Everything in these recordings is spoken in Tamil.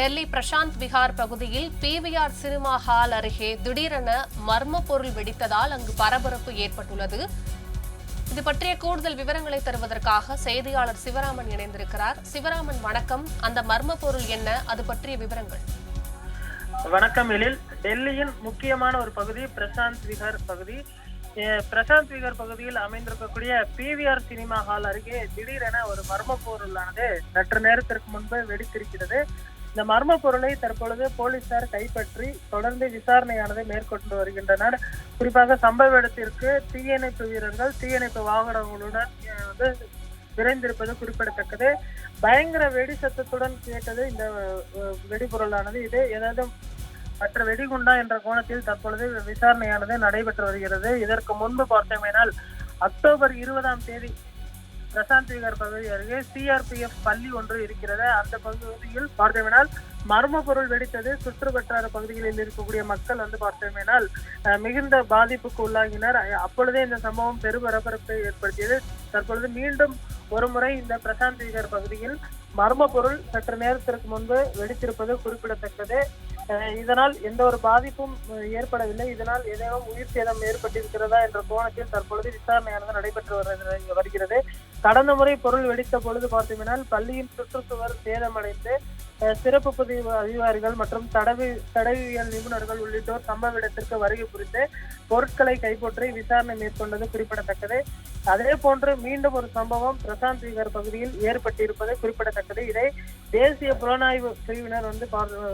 டெல்லி பிரசாந்த் விஹார் பகுதியில் பிவிஆர் சினிமா ஹால் அருகே திடீரென மர்ம பொருள் வெடித்ததால் அங்கு பரபரப்பு ஏற்பட்டுள்ளது. இது பற்றிய கூடுதல் விவரங்களை தருவதற்காக செய்தியாளர் சிவராமன் இணைந்திருக்கிறார். சிவராமன் வணக்கம். அந்த மர்ம பொருள் என்ன? அது பற்றிய விவரங்கள். வணக்கம் எழில். டெல்லியின் முக்கியமான ஒரு பகுதி பிரசாந்த் விகார் பகுதி. பிரசாந்த் விஹார் பகுதியில் அமைந்திருக்கக்கூடிய பிவிஆர் சினிமா ஹால் அருகே திடீரென ஒரு மர்ம பொருளானது சற்று நேரத்திற்கு முன்பு வெடித்திருக்கிறது. இந்த மர்ம பொருளை தற்பொழுது போலீசார் கைப்பற்றி தொடர்ந்து விசாரணையானதை மேற்கொண்டு வருகின்றனர். குறிப்பாக சம்பவ இடத்திற்கு தீயணைப்பு வீரர்கள் தீயணைப்பு வாகனங்களுடன் வந்து விரைந்திருப்பது குறிப்பிடத்தக்கது. பயங்கர வெடி சத்தத்துடன் கேட்டது இந்த வெடிபொருளானது. இது ஏதாவது மற்ற வெடிகுண்டா என்ற கோணத்தில் தற்பொழுது விசாரணையானது நடைபெற்று வருகிறது. இதற்கு முன்பு பார்த்தோமேனால் அக்டோபர் இருபதாம் தேதி பிரசாந்த் விகார் பகுதி அருகே சிஆர்பிஎஃப் பள்ளி ஒன்று இருக்கிறது. அந்த பகுதியில் பார்த்தோமேனால் மர்ம பொருள் வெடித்தது. சுற்றுவட்டார பகுதிகளில் இருக்கக்கூடிய மக்கள் வந்து பார்த்தோமேனால் அஹ், மிகுந்த பாதிப்புக்கு உள்ளாகினர். அப்பொழுதே இந்த சம்பவம் பெரும் பரபரப்பை ஏற்படுத்தியது. தற்பொழுது மீண்டும் ஒருமுறை இந்த பிரசாந்த் விகார் பகுதியில் மர்ம பொருள் சற்று நேரத்திற்கு முன்பு வெடித்திருப்பது குறிப்பிடத்தக்கது. இதனால் எந்த ஒரு பாதிப்பும் ஏற்படவில்லை. இதனால் ஏதேனும் உயிர் சேதம் ஏற்பட்டிருக்கிறதா என்ற கோணத்தில் தற்பொழுது விசாரணையானது நடைபெற்று வருகிறது- வருகிறது. கடந்த முறை பொருள் வெடித்த பொழுது பார்த்தீங்கன்னா பள்ளியின் சுற்றுச்சுவர் சேதமடைந்து சிறப்பு பதிவு அதிகாரிகள் மற்றும் தடவி தடவியல் நிபுணர்கள் உள்ளிட்டோர் சம்பவ இடத்திற்கு வருகை புரிந்து பொருட்களை கைப்பற்றி விசாரணை மேற்கொண்டது குறிப்பிடத்தக்கது. அதே போன்று மீண்டும் ஒரு சம்பவம் பிரசாந்த் விகர் பகுதியில் ஏற்பட்டிருப்பது குறிப்பிடத்தக்கது. இதை தேசிய புலனாய்வு பிரிவினர் வந்து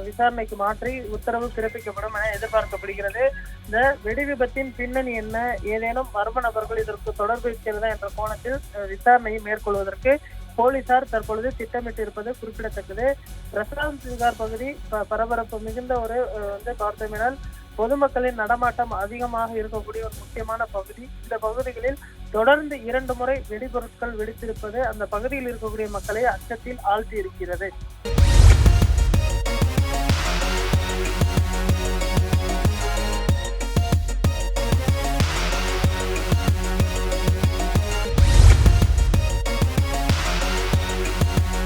விசாரணைக்கு மாற்றி உத்தரவு பிறப்பிக்கப்படும் என எதிர்பார்க்கப்படுகிறது. இந்த வெடி விபத்தின் பின்னணி என்ன? ஏதேனும் மர்ம நபர்கள் இதற்கு தொடர்பு இருக்கிறதா என்ற கோணத்தில் விசாரணையை மேற்கொள்வதற்கு போலீசார் தற்பொழுது திட்டமிட்டு இருப்பது குறிப்பிடத்தக்கது. பிரசாந்த் சிகார் பகுதி ப- பரபரப்பு மிகுந்த ஒரு வந்து பார்த்தோமேனால் பொதுமக்களின் நடமாட்டம் அதிகமாக இருக்கக்கூடிய ஒரு முக்கியமான பகுதி. இந்த பகுதிகளில் தொடர்ந்து இரண்டு முறை வெடிபொருட்கள் வெடித்திருப்பது அந்த பகுதியில் இருக்கக்கூடிய மக்களை அச்சத்தில் ஆழ்த்தி இருக்கிறது.